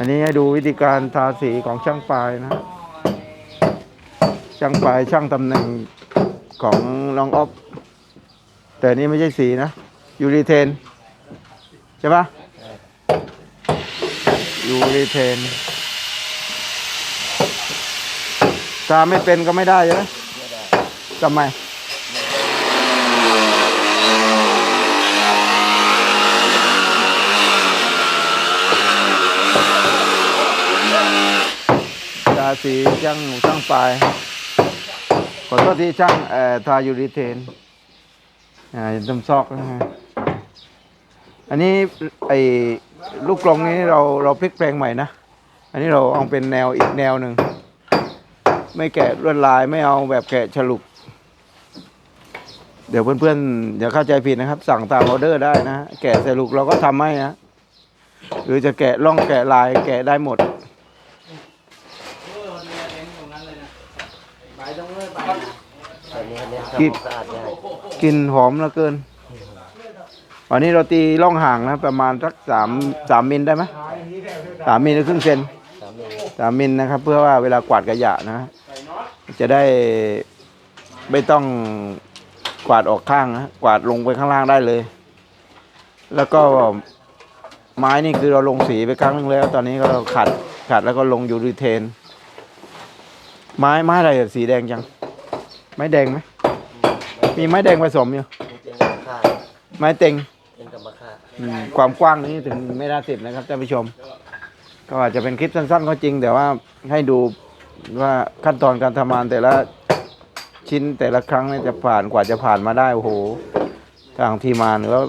อันนี้ให้ดูวิธีการทาสีของช่างปลายนะช่างปลายช่างตำแหน่งของน้องออฟแต่นนี้ไม่ใช่สีนะยูรีเทนใช่ปะยูรีเทนทาไม่เป็นก็ไม่ได้ใช่ไหมทำไม สีช่างช่างปลายขอโทษที่ช่างเอ่อทายูริเทนอ่าตำซอกนะฮะอันนี้ไอ้ลูกกลงนี้เราเราพลิกแปลงใหม่นะ อันนี้เราเอาเป็นแนวอีกแนวหนึ่ง ไม่แกะลวดลายไม่เอาแบบแกะฉลุกเดี๋ยวเพื่อนๆอย่าเข้าใจผิดนะครับ สั่งตามออเดอร์ได้นะ แกะฉลุกเราก็ทำให้นะ หรือจะแกะร่องแกะลายแกะได้หมด อันนี้เน้กิน ทำความสะอาดง่ายกลิ่นหอมเหลือเกิน วันนี้เราตีร่องห่างนะ ประมาณสักสามสามมิลได้ไหมสามมิลหรือครึ่งเซนสามเมตรสามมิลนะครับ เพื่อว่าเวลากวาดกระยะนะ จะได้ไม่ต้องกวาดออกข้างนะกวาดลงไปข้างล่างได้เลย แล้วก็ไม้นี่คือเราลงสีไปครั้งนึงแล้ว ตอนนี้ก็เราขัดขัดแล้วก็ลงยูริเทน ไม้ไม้อะไรสีแดงจัง ไม้แดงไหมมีไม้แดงผสมอยู่เป็นกรรมค่าไม้เต็งเป็นกรรมค่าอืมความกว้างนี้ถึงไม่ได้สิบนะครับท่านผู้ชม ก็อาจจะเป็นคลิปสั้นๆก็จริง แต่ว่าให้ดูว่าขั้นตอนการทำงานแต่ละชิ้นแต่ละครั้งเนี่ยจะผ่านกว่าจะผ่านมาได้โอ้โหทางทีมงานแล้ว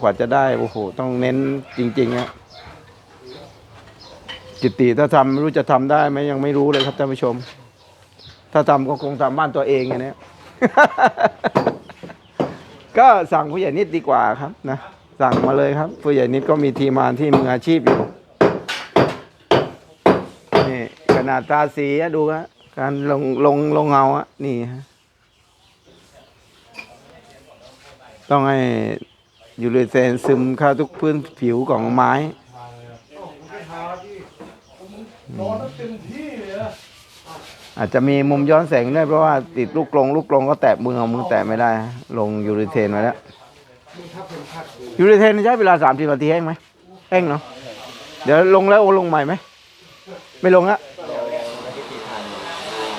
กว่าจะได้โอ้โหต้องเน้นจริงๆนะจิตติถ้าทำไม่รู้จะทำได้ไหมยังไม่รู้เลยครับท่านผู้ชม ถ้าทำก็คงทำบ้านตัวเองอย่างเนี้ยก็สั่งผู้ใหญ่นิดดีกว่าครับนะสั่งมาเลยครับ ผู้ใหญ่นิดก็มีทีมงานที่มืออาชีพอยู่นี่ขนาดตาสีอะดูฮะการลงลงลงเงาอะนี่ฮะต้องให้ยูเรเซนซึมเข้าทุกพื้นผิวของไม้ อาจจะมีมุมย้อนแสงด้วยเพราะว่าติดลูกกลงลูกกลงก็แตะมือเอามือแตะไม่ได้ ลงยูริเทนมาแล้วยูริเทนใช้เวลาสามสิบนาทีแห้งไหมแห้งเนาะเดี๋ยวลงแล้วโอลงใหม่ไหมไม่ลงละ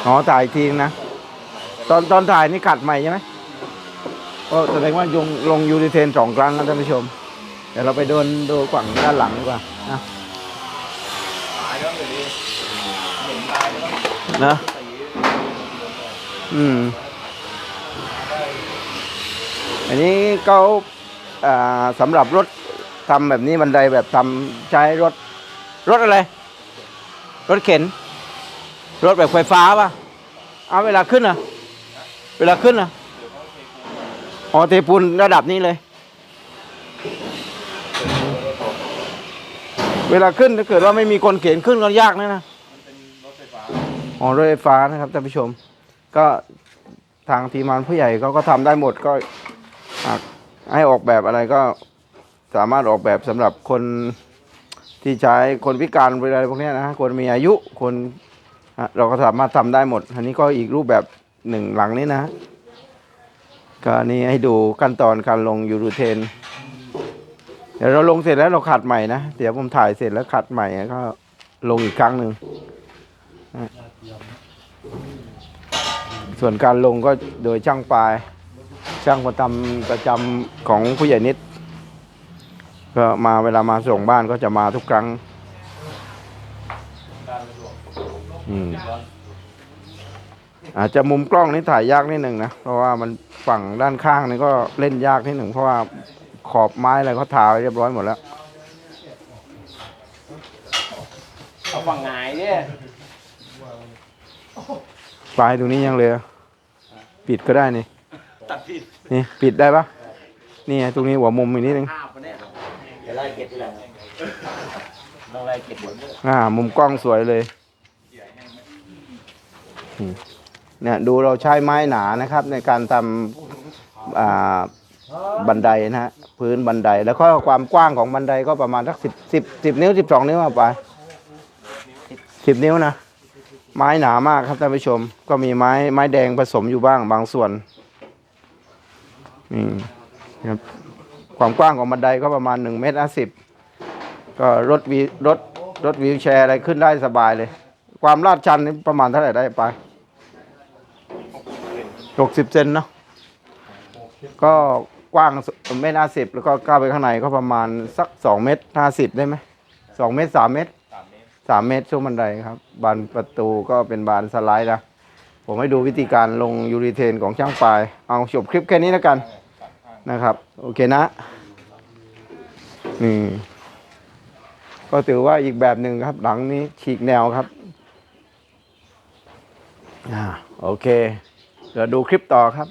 อ๋อถ่ายทีนะ ตอนตอนถ่ายนี่ขัดใหม่ใช่ไหมก็แสดงว่าลงลงยูริเทนสองครั้งนะท่านผู้ชม เดี๋ยวเราไปโดนดูฝั่งด้านหลังดีกว่านะ นะอืม อันนี้เขาอ่าสำหรับรถทำแบบนี้บันไดแบบทำใช้รถ รถอะไร รถเข็น รถแบบไฟฟ้าป่ะ เอาเวลาขึ้นอะ เวลาขึ้นอะอ๋อเทปูนระดับนี้เลย เวลาขึ้นถ้าเกิดว่าไม่มีคนเข็นขึ้นก็ยากนะนะ อ๋อรถไฟฟ้านะครับท่านผู้ชม ก็ทางทีมงานผู้ใหญ่เขาก็ทำได้หมดก็ให้ออกแบบอะไรก็สามารถออกแบบสำหรับคนที่ใช้คนพิการอะไรพวกนี้นะคนมีอายุคนเราก็สามารถทำได้หมด อันนี้ก็อีกรูปแบบหนึ่งหลังนี้นะก็นนี่ให้ดูขั้นตอนการลงยูรูเทน เดี๋ยวเราลงเสร็จแล้วเราขัดใหม่นะ เดี๋ยวผมถ่ายเสร็จแล้วขัดใหม่ก็ลงอีกครั้งหนึ่ง ส่วนการลงก็โดยช่างปลาย ช่างประจำประจำของผู้ใหญ่นิด ก็มาเวลามาส่งบ้านก็จะมาทุกครั้ง อืมอาจจะมุมกล้องนี่ถ่ายยากนิดหนึ่งนะ เพราะว่ามันฝั่งด้านข้างนี่ก็เล่นยากนิดหนึ่งเพราะว่าขอบไม้อะไรเขาทาไว้เรียบร้อยหมดแล้ว เอาฝั่งไหนเนี่ย ปลายตรงนี้ยังเหลยปิดก็ได้นี่ตัดผิดนี่ปิดได้ปะนี่ไงตรงนี้หัวมุมอีกนิดนึง ภาพปะเนี่ยเดี๋ยวไล่เก็บทีหลังต้องไล่เก็บหมดเลยอ่า มุมกล้องสวยเลยอืมเนี่ยดูเราใช้ไม้หนานะครับ ในการทำอ่าบันไดนะฮะพื้นบันได แล้วก็ความกว้างของบันไดก็ประมาณสักสิบสิบสิบนิ้วสิบสองนิ้วเอาไปสิบนิ้วนะ ไม้หนามากครับท่านผู้ชม ก็มีไม้ไม้แดงผสมอยู่บ้างบางส่วนนี่ครับความกว้างของบันไดก็ประมาณหนึ่งเมตรห้าสิบก็รถวีรถรถวีลแชร์อะไรขึ้นได้สบายเลย ความลาดชันนี่ประมาณเท่าไหร่ได้ไปหกสิบเซนเนาะก็กว้างเมตรห้าสิบแล้วก็ก้าวไปข้างในก็ประมาณสักสองเมตรห้าสิบได้ไหมสองเมตรสามเมตร สามเมตรช่วงบันไดครับ บานประตูก็เป็นบานสไลด์นะ ผมให้ดูวิธีการลงยูริเทนของช่างปลาย เอาจบคลิปแค่นี้แล้วกันนะครับ โอเคนะนี่ก็ถือว่าอีกแบบหนึ่งครับ หลังนี้ฉีกแนวครับอ่าโอเค เดี๋ยวดูคลิปต่อครับ